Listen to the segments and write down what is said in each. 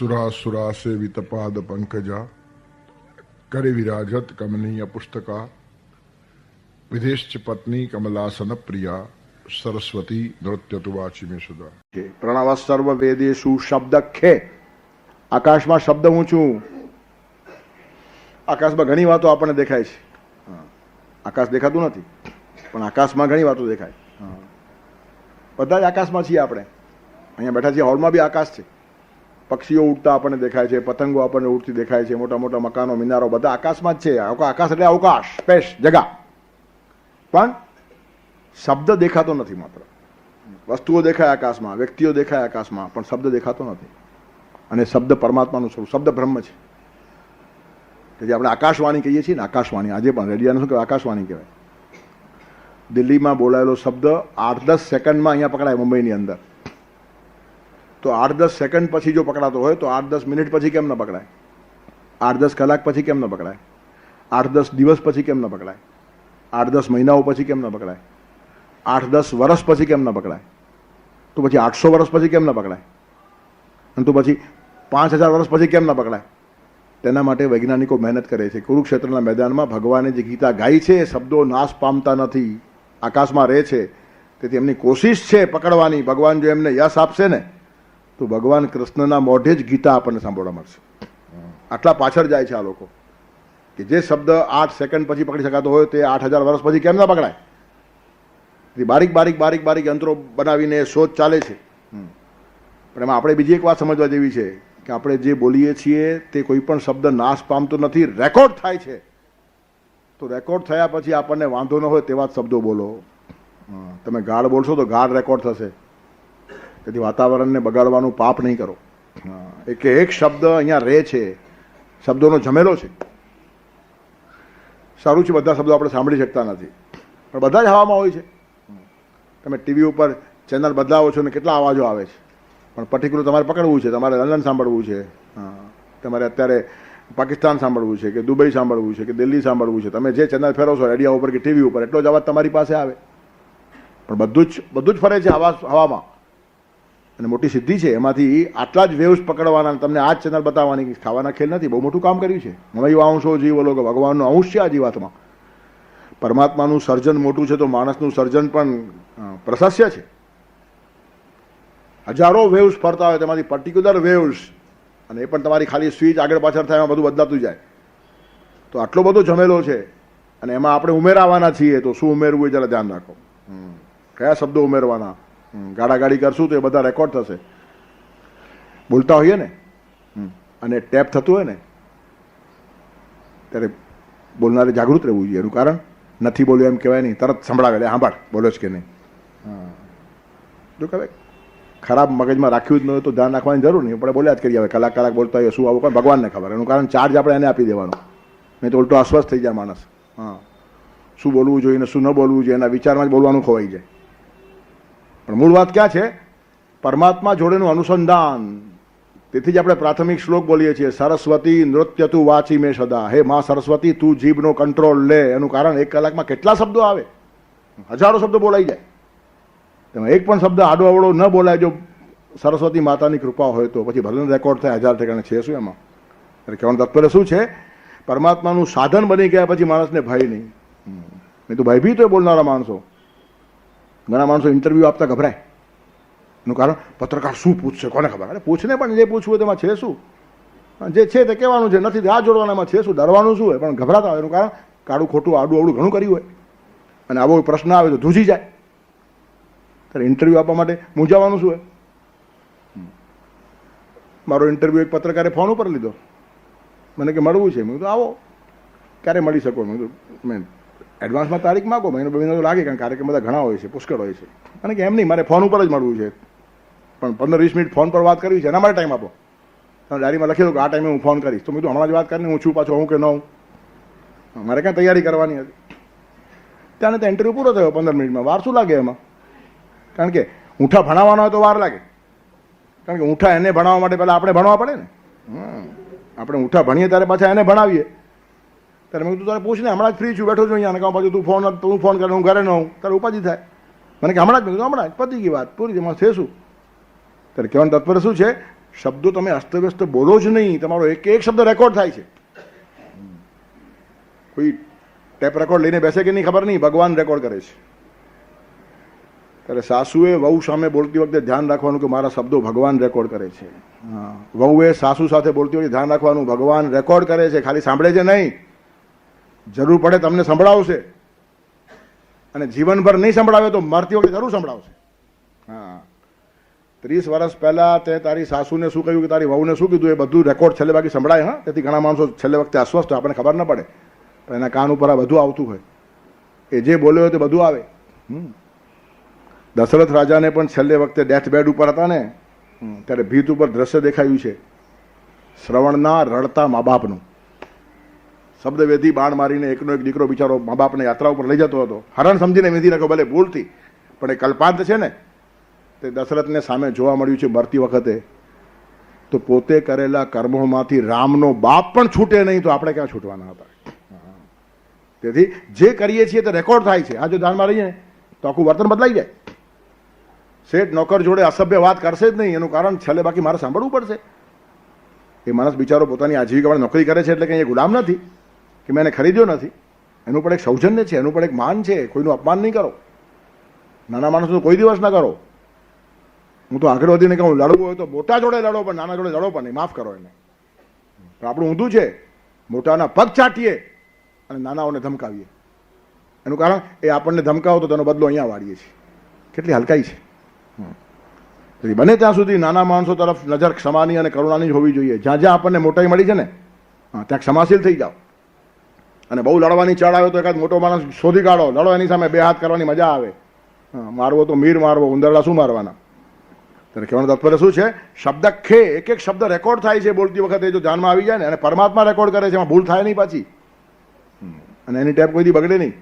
સુરાસુરા સે વિતપાદ પંકજા કરે વિરાજત કમનીય પુસ્તકા વિદેશ પત્ની કમલાસન પ્રિયા સરસ્વતી નૃત્ય તુ વાચી સુધા પ્રણવ સર્વ વેદેશુ શબ્દ ખે આકાશમાં શબ્દ હું છું આકાશમાં ઘણી વાતો આપણને દેખાય છે. આકાશ દેખાતું નથી, પણ આકાશમાં ઘણી વાતો દેખાય. બધા જ આકાશમાં છીએ આપણે. અહીંયા બેઠા છીએ, હોલમાં બી આકાશ છે. પક્ષીઓ ઉડતા આપણને દેખાય છે, પતંગો આપણને ઉડતી દેખાય છે, મોટા મોટા મકાનો, મિનારો, બધા આકાશમાં જ છે. આકાશ એટલે અવકાશ, સ્પેસ, જગા. પણ શબ્દ દેખાતો નથી માત્ર. વસ્તુઓ દેખાય આકાશમાં, વ્યક્તિઓ દેખાય આકાશમાં, પણ શબ્દ દેખાતો નથી. અને શબ્દ પરમાત્માનું સ્વરૂપ, શબ્દ બ્રહ્મ છે. કે જે આપણે આકાશવાણી કહીએ છીએ ને, આકાશવાણી, આજે પણ રેડિયાનું શું કહેવાય? આકાશવાણી કહેવાય. દિલ્હીમાં બોલાયેલો શબ્દ આઠ દસ સેકન્ડમાં અહીંયા પકડાય મુંબઈની અંદર. તો આઠ દસ સેકન્ડ પછી જો પકડાતો હોય તો આઠ દસ મિનિટ પછી કેમ ન પકડાય? આઠ દસ કલાક પછી કેમ ન પકડાય? આઠ દસ દિવસ પછી કેમ ન પકડાય? આઠ દસ મહિનાઓ પછી કેમ ન પકડાય? આઠ દસ વર્ષ પછી કેમ ન પકડાય? તો પછી આઠસો વર્ષ પછી કેમ ન પકડાય? અને તો પછી પાંચ હજાર વર્ષ પછી કેમ ન પકડાય? તેના માટે વૈજ્ઞાનિકો મહેનત કરે છે. કુરુક્ષેત્રના મેદાનમાં ભગવાને જે ગીતા ગાઈ છે એ શબ્દો નાશ પામતા નથી. આકાશમાં રહે છે. તેથી એમની કોશિશ છે પકડવાની. ભગવાન જો એમને યશ આપશે ને તો ભગવાન કૃષ્ણના મોઢે જ ગીતા આપણને સાંભળવા મળશે. આટલા પાછળ જાય છે આ લોકો. કે જે શબ્દ આઠ સેકન્ડ પછી પકડી શકાતો હોય તે આઠ હજાર વર્ષ પછી કેમ ના પકડાય? બારીક બારીક બારીક બારીક યંત્રો બનાવીને શોધ ચાલે છે. પણ એમાં આપણે બીજી એક વાત સમજવા જેવી છે કે આપણે જે બોલીએ છીએ તે કોઈ પણ શબ્દ નાશ પામતો નથી, રેકોર્ડ થાય છે. તો રેકોર્ડ થયા પછી આપણને વાંધો ન હોય તેવા જ શબ્દો બોલો. તમે ગાળ બોલશો તો ગાળ રેકોર્ડ થશે. તેથી વાતાવરણને બગાડવાનું પાપ નહીં કરો. એક એક શબ્દ અહીંયા રહે છે. શબ્દોનો જમેલો છે. સારું છે બધા શબ્દો આપણે સાંભળી શકતા નથી. પણ બધા જ હવામાં હોય છે. તમે ટીવી ઉપર ચેનલ બદલાવો છો ને કેટલા અવાજો આવે છે. પણ પર્ટિક્યુલર તમારે પકડવું છે. તમારે લંડન સાંભળવું છે. તમારે અત્યારે પાકિસ્તાન સાંભળવું છે કે દુબઈ સાંભળવું છે કે દિલ્હી સાંભળવું છે. તમે જે ચેનલ ફેરો છો, રેડિયો ઉપર કે ટીવી ઉપર, એટલો જ અવાજ તમારી પાસે આવે. પણ બધું જ બધું જ ફરે છે હવા હવામાં. અને મોટી સિદ્ધિ છે. એમાંથી આટલા જ વેવ્સ પકડવાના તમને આ જ ચેનલ બતાવવાની ખાવાના ખેલ નથી. બહુ મોટું કામ કર્યું છે. મમૈયો અંશો જીવો લોકો ભગવાનનો અંશ છે આ જીવાતમાં. પરમાત્માનું સર્જન મોટું છે તો માણસનું સર્જન પણ પ્રશસ્ય છે. હજારો વેવ્સ ફરતા હોય તેમાંથી પર્ટિક્યુલર વેવ્સ, અને એ પણ તમારી ખાલી સ્વિચ આગળ પાછળ થાય એમાં બધું બદલાતું જાય. તો આટલો બધો જમેલો છે, અને એમાં આપણે ઉમેરાવાના છીએ, તો શું ઉમેરવું એ જરા ધ્યાન રાખો. કયા શબ્દો ઉમેરવાના. ગાડાગાડી કરશું તો એ બધા રેકોર્ડ થશે. બોલતા હોઈએ ને. અને ટેપ થતું હોય ને, ત્યારે બોલનારે જાગૃત રહેવું જોઈએ. એનું કારણ? નથી બોલ્યું એમ કહેવાય નહીં. તરત સંભળાવે સાંભળ, બોલો છે કે નહીં? જો કહેવાય ખરાબ મગજમાં રાખ્યું જ ન હોય તો ધ્યાન રાખવાની જરૂર નહીં. આપણે બોલ્યા જ કરીએ. હવે કલાક કલાક બોલતા હોય શું આવું કોઈ ભગવાનને ખબર. એનું કારણ ચાર્જ આપણે એને આપી દેવાનો. નહીં તો ઉલટો અસ્વસ્થ થઈ જાય માણસ. હા. શું બોલવું જોઈએ ને શું ન બોલવું જોઈએ એના વિચારમાં જ બોલવાનું ખોવાઈ જાય. પણ મૂળ વાત ક્યાં છે? પરમાત્મા જોડેનું અનુસંધાન. તેથી જ આપણે પ્રાથમિક શ્લોક બોલીએ છીએ, સરસ્વતી નૃત્ય તું વાંચી મેં સદા. હે માં સરસ્વતી, તું જીભનો કંટ્રોલ લે. એનું કારણ એક કલાકમાં કેટલા શબ્દો આવે? હજારો શબ્દો બોલાઈ જાય. તેમાં એક પણ શબ્દ આડો અવડો ન બોલાય જો સરસ્વતી માતાની કૃપા હોય તો. પછી ભલે રેકોર્ડ થાય, હજાર ઠેકાણે છે શું એમાં? એટલે કહેવાનું તાત્પર્ય શું છે? પરમાત્માનું સાધન બની ગયા પછી માણસને ભય નહીં. નહીં તો ભયભીત હોય બોલનારા માણસો. ઘણા માણસો ઇન્ટરવ્યૂ આપતા ગભરાય. એનું કારણ, પત્રકાર શું પૂછશે? કોને ખબર? અરે પૂછને પણ જે પૂછવું હોય તેમાં છે શું? જે છે તે કહેવાનું છે. નથી, આ જોડવાનામાં છે શું? ડરવાનું શું હોય? પણ ગભરાતા હોય. એનું કારણ, કાળું ખોટું આડું અવળું ઘણું કર્યું હોય. અને આવો પ્રશ્ન આવે તો ધૂજી જાય. ત્યારે ઇન્ટરવ્યૂ આપવા માટે મૂંઝાવાનું શું હોય મારો ઇન્ટરવ્યૂ એક પત્રકારે ફોન ઉપર લીધો. મને કે, મળવું છે? મેં તો આવો. ક્યારે મળી શકો? મેં કીધું, મેં એડવાન્સમાં તારીખ માગો, મહિનો બે મહિનો તો લાગે, કારણ કાર્યક્રમ બધા ઘણા હોય છે, પુષ્કળ હોય છે. અને કે એમ નહીં, મારે ફોન ઉપર જ મળવું છે. પણ પંદર વીસ મિનિટ ફોન પર વાત કરવી છે, એના માટે ટાઈમ આપો. તમે ડાયરીમાં લખી દો કે આ ટાઈમે હું ફોન કરીશ. તો મેં તો હમણાં જ વાત કરીને હું છું પાછો, હું કે ન હું? મારે ક્યાં તૈયારી કરવાની હતી? ત્યાં તો ઇન્ટરવ્યૂ પૂરો થયો પંદર મિનિટમાં. વાર શું લાગે એમાં? કારણ કે ઊંઠા ભણાવવાનો હોય તો વાર લાગે. કારણ કે ઊંઠા એને ભણાવવા માટે પહેલાં આપણે ભણવા પડે ને. આપણે ઊંઠા ભણીએ ત્યારે પાછા એને ભણાવીએ. ત્યારે મેં કીધું, તારે પૂછ હમણાં જ ફ્રી છું, બેઠો છું અહીંયા. કહું પાછું તું ફોન તું ફોન કરે, હું ઘરે ન હોઉં. તારે ઉપાધિ થાય. મને કે, હમણાં જ? મેં કીધું, હમણાં જ. પતી ગઈ વાત, પૂરી એમાં છે શું? ત્યારે કહેવાનું તત્પર શું છે? શબ્દો તમે અસ્તવ્યસ્ત બોલો જ નહીં, તમારો એક એક શબ્દ રેકોર્ડ થાય છે. કોઈ ટેપ રેકોર્ડ લઈને બેસે કે નહીં, ખબર નહીં, ભગવાન રેકોર્ડ કરે છે. ત્યારે સાસુએ વહુ સામે બોલતી વખતે ધ્યાન રાખવાનું કે મારા શબ્દો ભગવાન રેકોર્ડ કરે છે. વહુએ સાસુ સાથે બોલતી વખતે ધ્યાન રાખવાનું, ભગવાન રેકોર્ડ કરે છે, ખાલી સાંભળે છે નહીં. જરૂર પડે તમને સંભળાવશે. અને જીવનભર નહીં સંભળાવે તો મરતી વખતે જરૂર સંભળાવશે. હા. ત્રીસ વર્ષ પહેલા તે તારી સાસુને શું કહ્યું કે તારી વહુને શું કીધું? એ બધું રેકોર્ડ છેલ્લે બાકી સંભળાય, હા? તેથી ઘણા માણસો છેલ્લે વખતે અસ્વસ્થ હોય, આપણને ખબર ન પડે. પણ એના કાન ઉપર આ બધું આવતું હોય. એ જે બોલ્યો હોય તે બધું આવે. દશરથ રાજાને પણ છેલ્લે વખતે ડેથ બેડ ઉપર હતા ને ત્યારે ભીત ઉપર દ્રશ્ય દેખાયું છે. શ્રવણના રડતા મા બાપનું. શબ્દવેધી બાણ મારીને એકનો એક દીકરો બિચારો મા બાપને યાત્રા ઉપર લઈ જતો હતો. હરણ સમજીને વેધી નાખ્યો ભલે, ભૂલથી. પણ એ કલ્પાંત છે ને, તે દશરથને સામે જોવા મળ્યું છે મરતી વખતે. તો પોતે કરેલા કર્મોમાંથી રામનો બાપ પણ છૂટે નહીં, તો આપણે ક્યાં છૂટવાના હતા? તેથી જે કરીએ છીએ તે રેકોર્ડ થાય છે. આ જો ધ્યાનમાં રહીએ તો આખું વર્તન બદલાઈ જાય. શેઠ નોકર જોડે અસભ્ય વાત કરશે જ નહીં, એનું કારણ છેલ્લે બાકી મારે સાંભળવું પડશે. એ માણસ બિચારો પોતાની આજીવિકા નોકરી કરે છે એટલે કંઈ ગુલામ નથી. કે મેં એને ખરીદ્યો નથી. એનું પણ એક સૌજન્ય છે એનું પણ એક માન છે કોઈનું અપમાન નહીં કરો. નાના માણસનું કોઈ દિવસ ના કરો. હું તો આગળ વધીને કહું લડવું હોય તો મોટા જોડે લડો પણ નાના જોડે લડો પણ નહીં માફ કરો એને. પણ આપણું ઊંધું છે મોટાના પગ ચાટીએ અને નાનાઓને ધમકાવીએ. એનું કારણ એ આપણને ધમકાવો તો તેનો બદલો અહીંયા વાળીએ છીએ. કેટલી હલકાઈ છે. તેથી બને ત્યાં સુધી નાના માણસો તરફ નજર ક્ષમાની અને કરુણાની જ હોવી જોઈએ. જ્યાં જ્યાં આપણને મોટાઈ મળી છે ને હા, ત્યાં ક્ષમાશીલ થઈ જાઓ. અને બહુ લડવાની ચડ આવે તો એકાદ મોટો માણસ શોધી કાઢો. લડો એની સામે બે હાથ કરવાની મજા આવે. મારવો તો મીર મારવો, ઉંદરડા શું મારવાના? ત્યારે કહેવાનું તાત્પર્ય શું છે? શબ્દ ખે, એક એક શબ્દ રેકોર્ડ થાય છે બોલતી વખતે જો ધ્યાનમાં આવી જાય ને અને પરમાત્મા રેકોર્ડ કરે છે, એમાં ભૂલ થાય નહીં પાછી. અને એની ટેપ કોઈથી બગડે નહીં.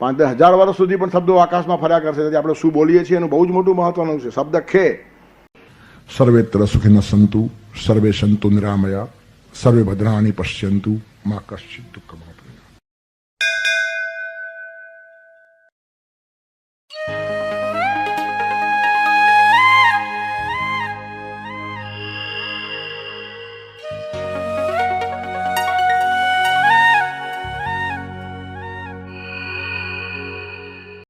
પાંચ દસ હજાર વર્ષ સુધી પણ શબ્દો આકાશમાં ફર્યા કરશે, તેથી આપણે શું બોલીએ છીએ એનું બહુ જ મોટું મહત્વનું છે. શબ્દ ખે. સર્વેત્ર ન સંતુ સર્વે સંતુ નિરામયા. સર્વે ભદ્રાણી પશ્યંતુ માં કશ્ચિત દુઃખમ